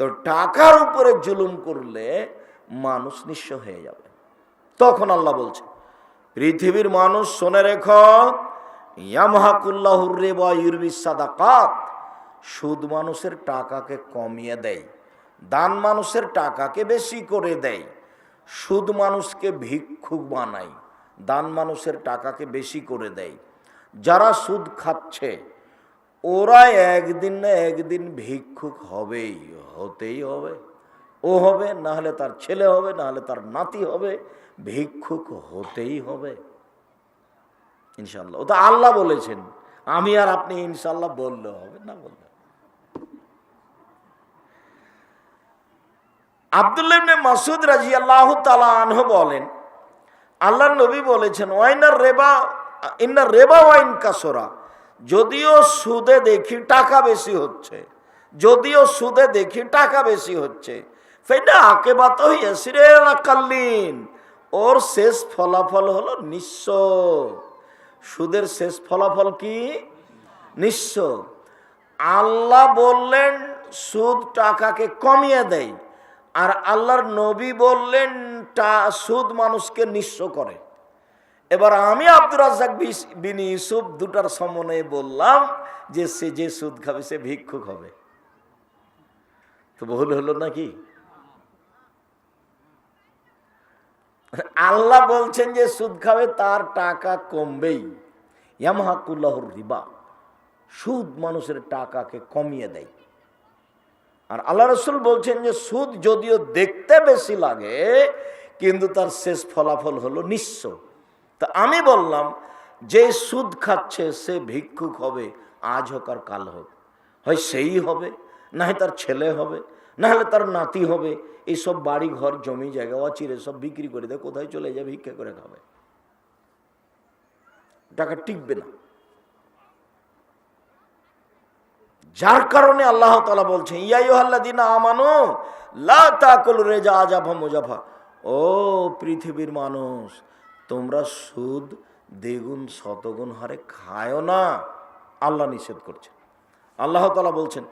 তো টাকার উপরে জুলুম করলে মানুষ নিঃস্ব হয়ে যাবে। তখন আল্লাহ বলছে, পৃথিবীর মানুষ শোনে রেখ, ইয়ামহাকুল্লাহুর বা ইউরবিস সাদাকাত। সুদ মানুষের টাকাকে কমিয়ে দেয়, দান মানুষের টাকাকে বেশি করে দেয়, সুদ মানুষকে ভিক্ষুক বানায়, দান মানুষের টাকাকে বেশি করে দেয়। যারা সুদ খাচ্ছে ওরা একদিন না একদিন ভিক্ষুক হবেই, হতেই হবে। ও হবে, না হলে তার ছেলে হবে, না হলে তার নাতি হবে, ভিক্ষুক হতেই হবে। ইনশাল্লাহ ও তো আল্লাহ বলেছেন, আমি আর আপনি ইনশাল্লাহ বললে হবে না বললে আবদুল্লাহ ইবনে মাসুদ রাজি আল্লাহ আনহ বলেন আল্লাহ নবী বলেছেন, ওয়াইনার রেবা, ইন্নার রেবা ওয়াইন কাসরা। যদিও সুদে দেখি টাকা বেশি হচ্ছে, যদিও সুদে দেখি টাকা বেশি হচ্ছে ফেনা আকে বাত হইয়াছি রে কাল্লিন, ওর শেষ ফলাফল হলো নিঃস্ব। সুদের শেষ ফলাফল কি? নিঃস্ব। আল্লাহ বললেন, সুদ টাকাকে কমিয়ে দেয় আর আল্লাহর নবী বললেন সুদ মানুষকে নিঃস্ব করে। এবার আমি আব্দুর রাজাক বিন ইউসুফ দুটার সমন্বয়ে বললাম যে সে যে সুদ খাবে, সে ভিক্ষুক হবে। তো ভুল হলো নাকি? আল্লাহ বলছেন যে সুদ খাবে, তার টাকা কমবেই। ইয়ামহাকুল্লাহর রিবা। সুদ মানুষের টাকাকে কমিয়ে দেয়। আর আল্লাহ রসুল বলছেন যে সুদ যদিও দেখতে বেশি লাগে, কিন্তু তার শেষ ফলাফল হলো নিঃস্ব। তা আমি বললাম, যে সুদ খাচ্ছে সে ভিক্ষুক হবে, আজ হোক আর কাল হোক। হয় সেই হবে, না তার ছেলে হবে, না হলে তার নাতি হবে। এইসব বাড়ি ঘর, জমি জায়গা, অচিরে সব বিক্রি করে দেয় কোথায় চলে যায় ভিক্ষা করে খাবে। টাকা টিকবে না। যার কারণে আল্লাহ তালা বলছেন ইয়াইহাল্লাদিনা আমানো, লা তাকুল রেজা আজাফা মুজাফা। ও পৃথিবীর মানুষ তোমরা সুদ, দ্বিগুণ, শতগুণ হারে খায়ও না। আল্লাহ নিষেধ করছে আল্লাহ তালা বলছেন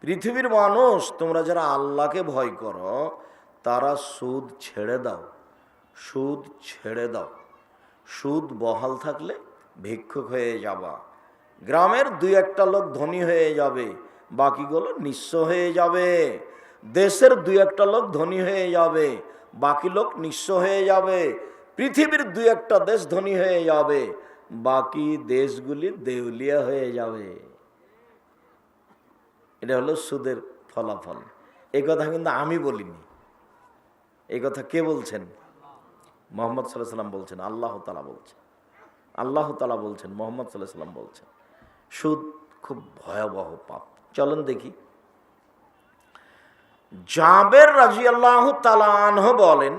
পৃথিবীর মানুষ, তোমরা যারা আল্লাহকে ভয় করো, তারা সুদ ছেড়ে দাও। সুদ ছেড়ে দাও। সুদ বহাল থাকলে ভিক্ষুক হয়ে যাবা। গ্রামের দুই একটা লোক ধনী হয়ে যাবে, বাকিগুলো নিঃস্ব হয়ে যাবে। দেশের দুই একটা লোক ধনী হয়ে যাবে, বাকি লোক নিঃস্ব হয়ে যাবে। পৃথিবীর দুই একটা দেশ ধনী হয়ে যাবে, বাকি দেশগুলি দেউলিয়া হয়ে যাবে। এটা হলো সুদের ফলাফল। এই কথা কিন্তু আমি বলিনি। এই কথা কে বলছেন? মোহাম্মদ সাল্লাহ সাল্লাম বলছেন, আল্লাহ তালা বলছেন। আল্লাহ তালা বলছেন, মোহাম্মদ সাল্লাহ সাল্লাম বলছেন। সুদ খুব ভয়াবহ পাপ। চলুন দেখি। জাবের রাজি আল্লাহ তালাহ বলেন,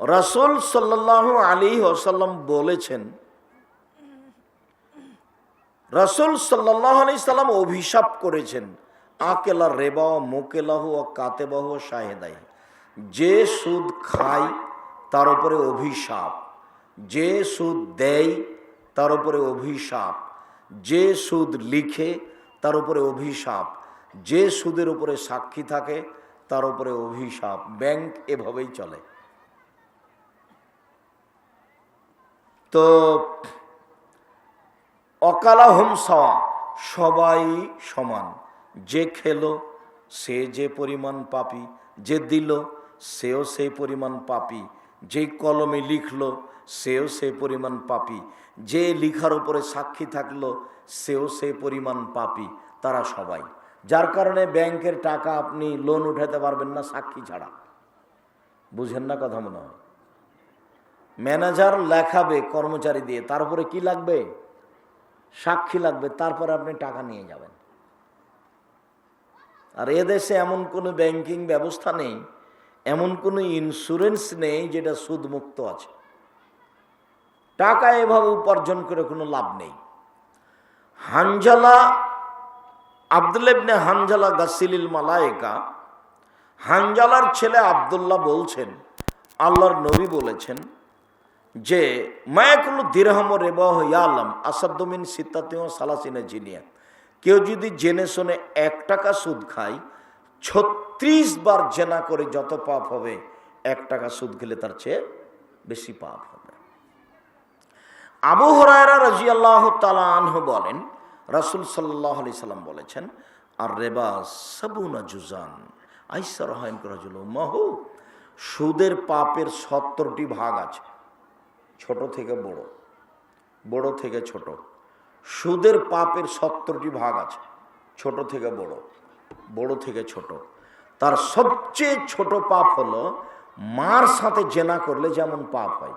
রসুল সাল্লাহ আলী ওসাল্লাম বলেছেন, রসুল সাল্লাহ আলি সাল্লাম অভিশাপ করেছেন, আকেলা রেবাহ মোকেলাহ ও কাতেবাহ শাহেদাই যে সুদ খায়, তার উপরে অভিশাপ। যে সুদ দেয়, তার উপরে অভিশাপ। যে সুদ লিখে, তার উপরে অভিশাপ। যে সুদের উপরে সাক্ষী থাকে, তার উপরে অভিশাপ, ব্যাংক এভাবেই চলে। তো অকালা হোম সাওয়া, সবাই সমান। যে খেলো, সে যে পরিমাণ পাপি, যে দিল, সেও সেই পরিমাণ পাপি। যে কলমে লিখলো, সেও সেই পরিমাণ পাপি। যে লিখার উপরে সাক্ষী থাকল, সেও সেই পরিমাণ পাপি। তারা সবাই। যার কারণে ব্যাংকের টাকা আপনি লোন উঠাতে পারবেন না, সাক্ষী ছাড়া। বুঝেন না কথা মনে হয়? ম্যানেজার লেখাবে কর্মচারী দিয়ে, তারপরে কি লাগবে? সাক্ষী লাগবে, তারপরে আপনি টাকা নিয়ে যাবেন। আর এদেশে এমন কোনো ব্যাংকিং ব্যবস্থা নেই, এমন কোনো ইন্স্যুরেন্স নেই যেটা সুদমুক্ত আছে। টাকা এভাবে উপার্জন করে কোনো লাভ নেই। হানজালা আবদুল্লেবনে হানজালা গাসিলিল মালায়েকা, হানজালার ছেলে আবদুল্লাহ বলছেন, আল্লাহর নবী বলেছেন যে, মায়াকুল দিরহাম রেবাহ ইয়ালাম আসাদ্দমিন সিত্তাতেও সালাসিনা জিনিয়া। কেউ যদি জেনে শুনে এক টাকা সুদ খায়, ছত্রিশ বার জেনা করে যত পাপ হবে, এক টাকা সুদ খেলে তার চেয়ে বেশি পাপ হবে। আবু হরায়রা রাজি আল্লাহ তালাহ বলেন রাসুল সাল্লাহ আলি সাল্লাম বলেছেন আর রেবা সাবুনা জুজান। আইসার রহাইন রাজুল মাহু সুদের পাপের সত্তরটি ভাগ আছে, ছোট থেকে বড় বড় থেকে ছোট। সুদের পাপের সত্তরটি ভাগ আছে, ছোট থেকে বড় বড় থেকে ছোট। তার সবচেয়ে ছোট পাপ হলো, মার সাথে জেনা করলে যেমন পাপ হয়।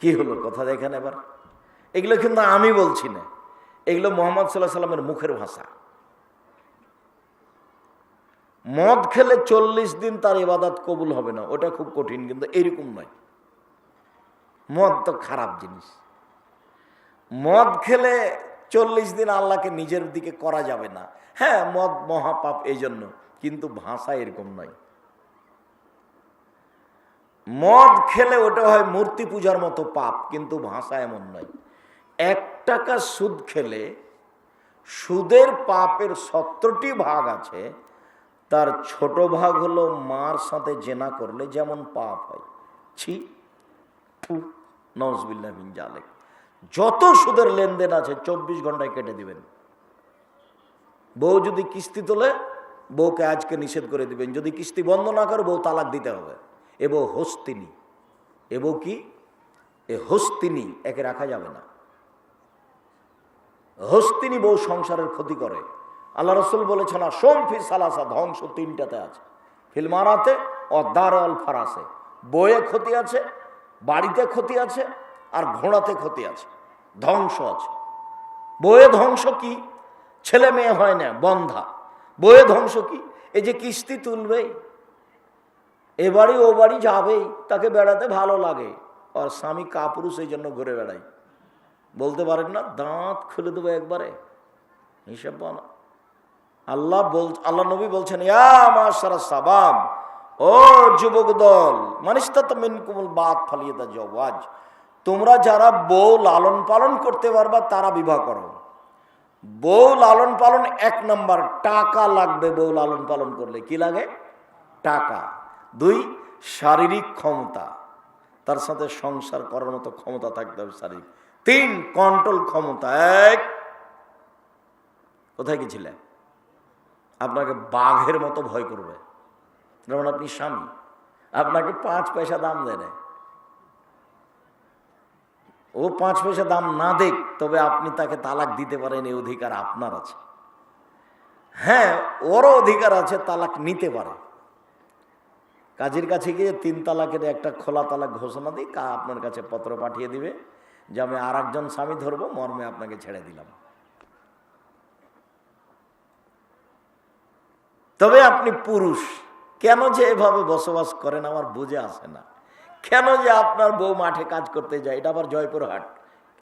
কি হলো? কথা দেখেন এবার। এগুলো কিন্তু আমি বলছি না। এগুলো মোহাম্মদ সাল্লাহ সাল্লামের মুখের ভাষা। মদ খেলে চল্লিশ দিন তার ইবাদত কবুল হবে না, ওটা খুব কঠিন, কিন্তু এরকম নয়। মদ তো খারাপ জিনিস। মদ খেলে চল্লিশ দিন আল্লাহকে নিজের দিকে করা যাবে না। হ্যাঁ মদ মহাপাপ এই জন্য কিন্তু ভাষা এরকম নয়। মদ খেলে ওটা হয় মূর্তি পূজার মতো পাপ, কিন্তু ভাষা এমন নয়। এক টাকা সুদ খেলে সুদের পাপের সত্তরটি ভাগ আছে, তার ছোট ভাগ হলো মার সাথে জেনা করলে যেমন পাপ হয়। ছি নজবিল্লা বিন জালেক। যত সুদের লেনদেন আছে, চব্বিশ ঘন্টায় কেটে দিবেন। বউ যদি কিস্তি তোলে, বউকে আজকে নিষেধ করে দিবেন। যদি কিস্তি বন্ধ না করে, বউ তালাক দিতে হবে। এ হস্তিনী। এ কি? এ হস্তিনী, একে রাখা যাবে না। হস্তিনী বউ সংসারের ক্ষতি করে। আল্লাহ রসুল বলেছেন সোমফি সালাসা ধ্বংস তিনটাতে আছে। ফিল্মারাতে অদ্দার অল ফারাসে। বইয়ে ক্ষতি আছে, বাড়িতে ক্ষতি আছে, আর ঘোড়াতে ক্ষতি আছে। ধ্বংস আছে। বইয়ে ধ্বংস কি? ছেলে মেয়ে হয় না, বন্ধা। বইয়ে ধ্বংস কি? এই যে কিস্তি তুলবে এ বাড়ি ও বাড়ি যাবেই, তাকে বেড়াতে ভালো লাগে। আর স্বামী কাপুরুষ, এই জন্য ঘুরে বেড়াই বলতে পারেন না, দাঁত খুলে দেবো একবারে। হিসাব বানা আল্লাহ বল, আল্লাহ নবী বলছেন সাবাম ও যুবক দল মানিস্তা তো মিনকুমুল বাদ ফালিয়ে দা জওয়াজ। তোমরা যারা বউ লালন পালন করতে পারবা, তারা বিবাহ করো। বউ লালন পালন এক নম্বর, টাকা লাগবে বউ লালন পালন করলে। কি লাগে? টাকা। দুই, শারীরিক ক্ষমতা। তার সাথে সংসার করার মতো ক্ষমতা থাকতে হবে শারীরিক। তিন কন্ট্রোল ক্ষমতা, এক, কোথায় গেছিলেন আপনাকে বাঘের মতো ভয় করবে। যেমন আপনি স্বামী, আপনাকে পাঁচ পয়সা দাম দেয়। ও পাঁচ পয়সা দাম না দেখ তবে আপনি তাকে তালাক দিতে পারেন এই অধিকার আপনার আছে। হ্যাঁ ওরও অধিকার আছে, তালাক নিতে পারে। কাজের কাছে গিয়ে তিন তালাকের একটা খোলা তালাক ঘোষণা দিই আপনার কাছে পত্র পাঠিয়ে দিবে। যে আমি আর একজন স্বামী ধরবো, মর্মে আপনাকে ছেড়ে দিলাম। তবে আপনি পুরুষ, কেন যে এভাবে বসবাস করেন আমার বুঝে আসে না। কেন যে আপনার বউ মাঠে কাজ করতে যায়, এটা আবার জয়পুরহাট।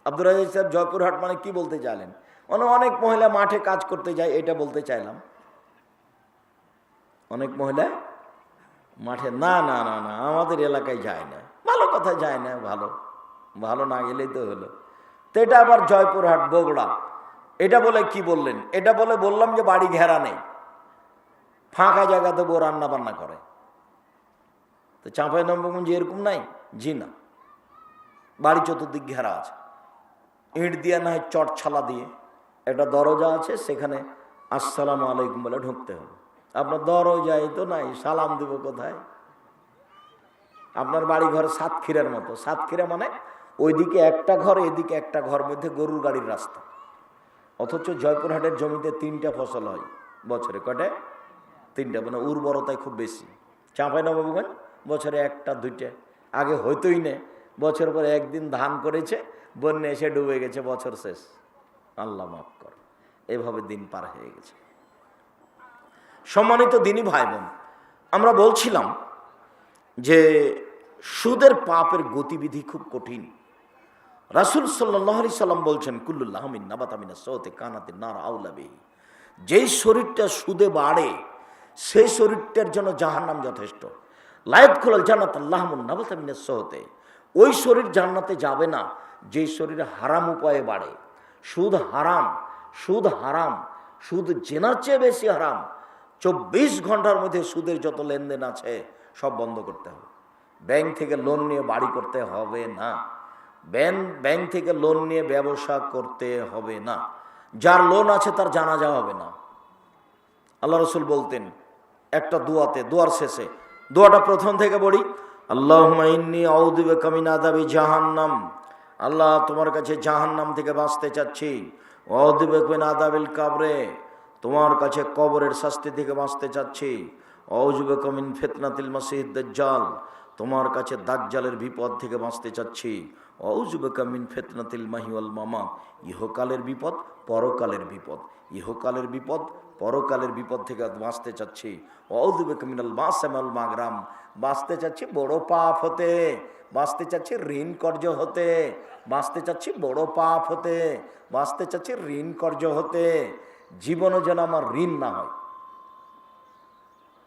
আব্দুর রাজিজ সাহেব, জয়পুরহাট মানে কি বলতে চাইলেন? মানে অনেক মহিলা মাঠে কাজ করতে যায়, এটা বলতে চাইলাম। অনেক মহিলা মাঠে, না না না না, আমাদের এলাকায় যায় না। ভালো কথা, যায় না, ভালো। ভালো না গেলেই তো হলো। তো এটা আবার জয়পুরহাট, বগুড়া। এটা বলে কি বললেন? এটা বলে বললাম যে বাড়ি ঘেরা নেই। ফাঁকা জায়গাতে বউ রান্না বান্না করে। তো চাঁপাই নবগঞ্জ এরকম নাই? জি না। বাড়ি চতুর্দিক ঘেরা আছে। ইট দিয়ে না হয় চট ছালা দিয়ে। একটা দরজা আছে, সেখানে আসসালাম আলাইকুম বলে ঢুকতে হবে। আপনার দরজাই তো নাই, সালাম দিব কোথায়? আপনার বাড়ি ঘর সাতক্ষীরার মতো। সাতক্ষীরা মানে ওইদিকে একটা ঘর, এদিকে একটা ঘর মধ্যে গরুর গাড়ির রাস্তা। অথচ জয়পুরহাটের জমিতে তিনটা ফসল হয় বছরে কটে তিনটা মানে উর্বরতায় খুব বেশি। চাঁপাই নবাবগঞ্জ বছরে একটা, দুইটা। আগে হইতোই না। বছর পরে একদিন ধান করেছে, বন্যা এসে ডুবে গেছে, বছর শেষ। আল্লাহ মাফ কর। এভাবে দিন পার হয়ে গেছে। সম্মানিত দিনই ভাই বোন আমরা বলছিলাম যে সুদের পাপের গতিবিধি খুব কঠিন। রাসুল সাল্লি সাল্লাম বলছেন কুল্লুল্লাহমিন নাবাতামিনা সৌতে কানাতে নার আউলাবেহি যেই শরীরটা সুদে বাড়ে, সেই শরীরটার জন্য জাহার নাম যথেষ্ট। লায়ত খোলাল জান্নাত আল্লাহমুন নাবাতামিনা সহতে ওই শরীর জান্নাতে যাবে না, যেই শরীরে হারাম উপায়ে বাড়ে। সুদ হারাম সুদ হারাম, সুদ জেনার চেয়ে বেশি হারাম। চব্বিশ ঘণ্টার মধ্যে সুদের যত লেনদেন আছে, সব বন্ধ করতে হবে। ব্যাংক থেকে লোন নিয়ে বাড়ি করতে হবে না। ব্যাংক ব্যাংক থেকে লোন নিয়ে ব্যবসা করতে হবে না। যার লোন আছে তার জানাজা হবে না। আল্লাহ রসুল বলতেন, একটা দোয়াতে, দোয়ার শেষে। দোয়াটা প্রথম থেকে বলি আল্লাহ আউদিবে কামিনা জাহান্নাম। আল্লাহ, তোমার কাছে জাহান্নাম থেকে বাঁচতে চাচ্ছি। অদিবে আদাবিল কাবরে। তোমার কাছে কবরের শাস্তি থেকে বাঁচতে চাচ্ছি। অজুবে কমিন ফেতনাতিল মাসিদ দাজ্জাল। তোমার কাছে দাজ্জালের বিপদ থেকে বাঁচতে চাচ্ছি। অজুবে কামিন ফেতনাতিল মাহিওয়াল মামা ইহকালের বিপদ, পরকালের বিপদ। ইহকালের বিপদ, পরকালের বিপদ থেকে বাঁচতে চাচ্ছি। অউদুবে কমিনাল মাসামাল মাগরাম। বাঁচতে চাচ্ছি বড় পাপ হতে। বাঁচতে চাচ্ছি ঋণ কর্য হতে। বাঁচতে চাচ্ছি বড় পাপ হতে। বাঁচতে চাচ্ছি ঋণ কর্য হতে। জীবনও যেন আমার ঋণ না হয়।